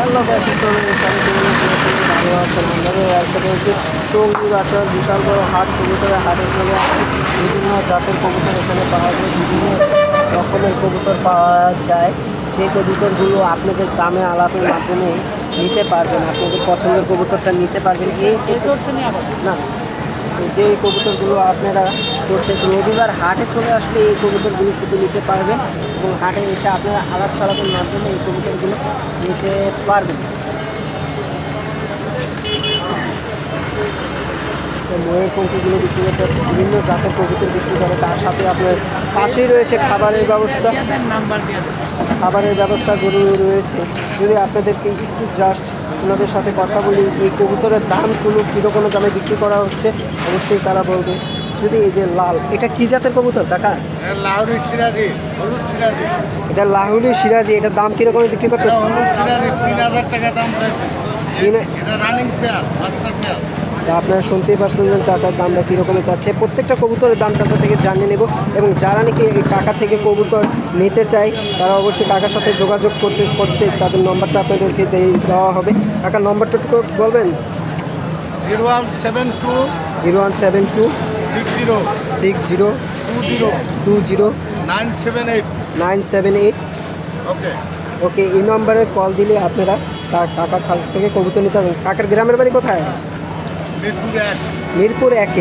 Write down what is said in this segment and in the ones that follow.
Guys সবাই সবাই ভালো আছেন আমাদের একটা রয়েছে টঙ্গি বাচ্চার বিশাল বড় হাট, কবুতরের হাটের জন্য বিভিন্ন জাতের কবুতর এখানে পাওয়া যায়। বিভিন্ন রকমের কবুতর পাওয়া যায়। যে কবুতরগুলো আপনাদের দামে আলাপের মাধ্যমে নিতে পারবেন, আপনাদের পছন্দের কবুতরটা নিতে পারবেন। এই না। যে এই কবুতরগুলো আপনারা প্রত্যেক রবিবার হাটে চলে আসলে এই কবুতরগুলো শুধু নিতে পারবেন এবং হাটে এসে আপনারা আলাপ সালাপের মাধ্যমে এই কবুতরগুলো নিতে পারবেন। ময়ের পঙ্খিগুলো বিক্রি করতে বিভিন্ন জাতের কবুতর বিক্রি করে তার সাথে আপনার পাশেই রয়েছে খাবারের ব্যবস্থা। খাবারের ব্যবস্থা গরু রয়েছে। যদি আপনাদেরকে একটু জাস্ট ওনাদের সাথে কথা বলি এই কবুতরের দাম কোনো কীরকম দামে বিক্রি করা হচ্ছে? অবশ্যই তারা বলবে। যদি এই যে লাল এটা কি জাতের কবুতর কাকা? লাউরি সিরাজি হলুদ সিরাজি। এটা লাহুরি সিরাজি এটার দাম কীরকম বিক্রি করতে করতেছে হলুদ সিরাজি তিন হাজার টাকা দাম এটা রানিং পেয়ার বাচ্চা পেয়ার তা আপনারা শুনতেই পারছেন যে চাচার দামটা কীরকমে চাচ্ছে। প্রত্যেকটা কবুতরের দাম চাচা থেকে জানিয়ে নেব এবং যারা নাকি এই কাকা থেকে কবুতর নিতে চায় তারা অবশ্যই কাকার সাথে যোগাযোগ করতে করতে তাদের নম্বরটা আপনাদেরকে দেওয়া হবে। কাকার নম্বরটা একটু বলবেন? Zero one seven two zero one seven two six zero six zero two zero two zero nine seven eight nine seven eight. Okay. Okay এই নম্বরে কল দিলে আপনারা তার কাকার কাছ থেকে কবুতর নিতে পারবেন। কাকার গ্রামের বাড়ি কোথায়? মিরপুর এক।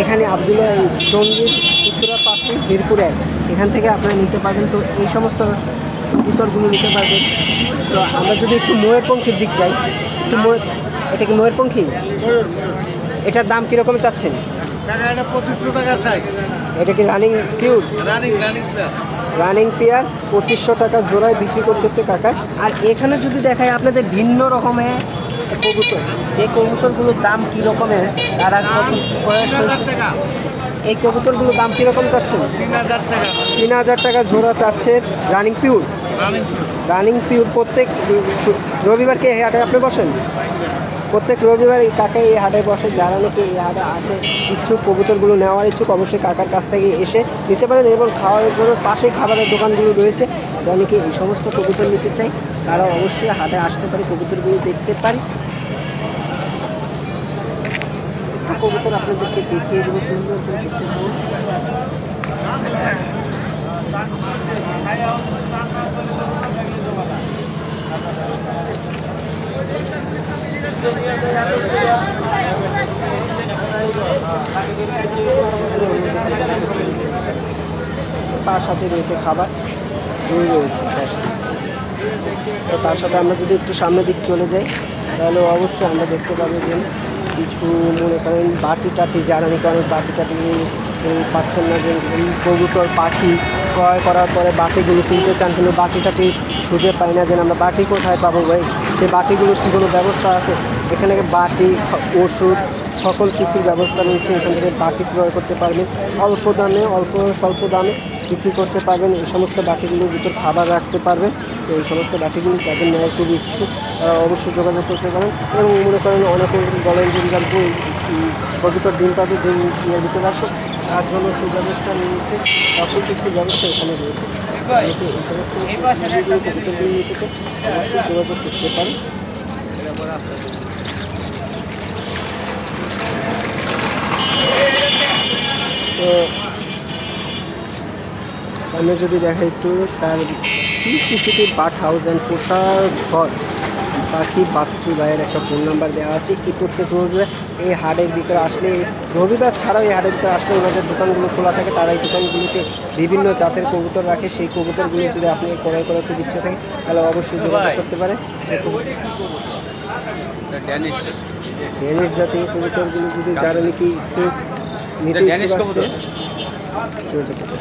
এখানে আবদুল্লাহ সংগীত উত্তরার পাশে মিরপুর এক। এখান থেকে আপনারা নিতে পারবেন। তো এই সমস্ত উত্তরগুলো নিতে পারবেন। তো আমরা যদি একটু ময়ের পঙ্খির দিক যাই একটু ময়ের এটা কি ময়ের পঙ্খি? ময়ূর ময়ূর। এটার দাম কীরকম চাচ্ছেন? এটা কি running pure running running pair পঁচিশশো টাকা জোড়ায় বিক্রি করতেছে কাকা। আর এখানে যদি দেখায় আপনাদের ভিন্ন রকমের কবুতর। সেই কবুতরগুলোর দাম কীরকমের তারা কত বয়স হয়েছে? টাকা এই কবুতরগুলোর দাম কীরকম চাচ্ছে তিন হাজার টাকা জোড়া চাচ্ছে রানিং পিউর রানিং পিউর প্রত্যেক রবিবারকে হাটে আপনি বসেন? প্রত্যেক রবিবার এই কাকা এই হাটে বসে, যারা নাকি এই হাটে আসে, ইচ্ছুক, কবুতরগুলো নেওয়ার ইচ্ছুক, অবশ্যই কাকার কাছ থেকে এসে নিতে পারেন এবং খাওয়ার জন্য পাশে খাবারের দোকানগুলো রয়েছে। যারা নাকি এই সমস্ত কবুতর নিতে চাই তারা অবশ্যই হাটে আসতে পারে, কবুতরগুলো দেখতে পারি। কবুতর আপনাদেরকে দেখিয়ে দেবো, সুন্দর করে দেখতে পাবো তার সাথে রয়েছে খাবার, দই রয়েছে তার সাথে। তো তার সাথে আমরা যদি একটু সামনের দিক চলে যাই, তাহলে অবশ্যই আমরা দেখতে পাবো যে কিছু মনে করেন বাটি টাটি, জ্বালানি অনেক বাটি টাটি পাচ্ছেন না যে কবুতর পাখি ক্রয় করার পরে বাটিগুলো কিনতে চান কিন্তু বাটি টাটি খুঁজে পাই না যে আমরা বাটি কোথায় পাবো ভাই? সেই বাটিগুলোর কী কোনো ব্যবস্থা আছে? এখানে বাটি, ওষুধ, সকল কিছুর ব্যবস্থা রয়েছে। এখান থেকে বাটি ক্রয় করতে পারবেন। অল্প দামে, অল্প স্বল্প দামে বিক্রি করতে পারবেন। এই সমস্ত বাটিগুলোর ভিতর খাবার রাখতে পারবেন। তো এই সমস্ত বাটিগুলো যাদের নেওয়ার খুব ইচ্ছুক, তারা অবশ্যই যোগাযোগ করতে পারেন। এবং মনে করেন অনেকে বলেন যে কবিতার দিন পাবে দিন ইয়ের ভিতরে তার জন্য সুব্যবস্থা নিয়েছে। সকল কিছু ব্যবস্থা এখানে রয়েছে। যোগাযোগ করতে তো সামনে যদি দেখা একটু, তার তিরিশটি সিটি বাট হাউস অ্যান্ড পোষার ঘর। পাখি বাচ্চু ভাইয়ের একটা ফোন নাম্বার দেওয়া আছে। এই প্রত্যেক রবিবার এই হাটের ভিতরে আসলে রবিবার ছাড়াও এই হাটের ভিতরে আসলে ওনাদের দোকানগুলো খোলা থাকে। তারা এই দোকানগুলিতে বিভিন্ন জাতের কবুতর রাখে। সেই কবুতরগুলো যদি আপনি ক্রয় করার খুব ইচ্ছা থাকে তাহলে অবশ্যই যোগাযোগ করতে পারে। ড্যানিশ জাতীয় কবুতরগুলো যদি যারা নাকি নিতে যোগাযোগ করতে।